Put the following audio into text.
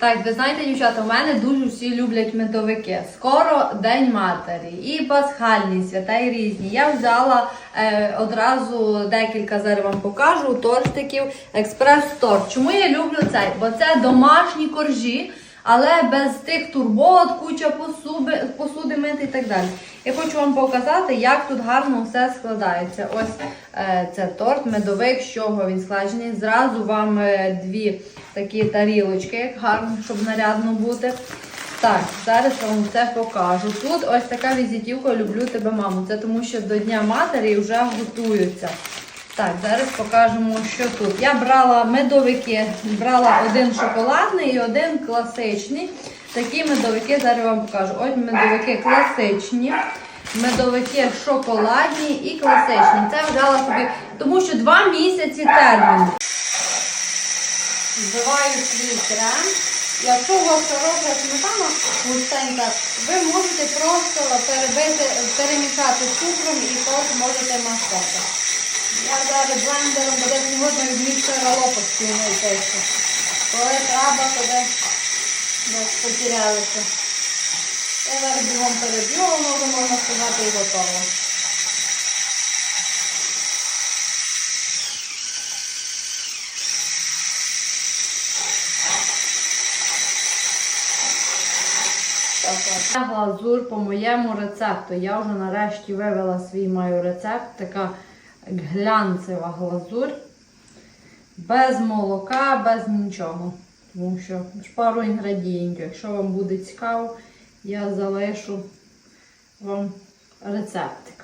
Так, ви знаєте, дівчата, у мене дуже всі люблять медовики. Скоро День матері, і пасхальні свята, і різні. Я взяла е, одразу декілька зараз вам покажу тортиків експрес-торт. Чому я люблю цей? Бо це домашні коржі, але без тих турбот, куча посуди, посуди мити і так далі. Я хочу вам показати, як тут гарно все складається. Ось е, це торт, медовик, з чого він складений. Зразу вам е, дві такі тарілочки, як гарно, щоб нарядно бути. Так, зараз вам це покажу. Тут ось така візитівка Люблю тебе, маму. Це тому, що до Дня матері вже готуються. Так, зараз покажемо, що тут. Я брала медовики, брала один шоколадний і один класичний. Такі медовики зараз вам покажу. Ось медовики класичні, медовики шоколадні і класичні. Це взяла собі, тому що два місяці терміну. Збиваю свій крем. Якщо у вас широка сметана густенька, ви можете просто перебити, перемішати з цукром і потім можете масати. Зараз блендером буде сьогодні від міксера лопасті не тесті. Коли треба, тоді десь потерялися. Я зараз бігом переб'ю, воно можна сказати і готово. Глазур по моєму рецепту. Я вже нарешті вивела свій маю рецепт. Така глянцева глазур. Без молока, без нічого. Тому що пару інгредієнтів. Якщо вам буде цікаво, я залишу вам рецептик.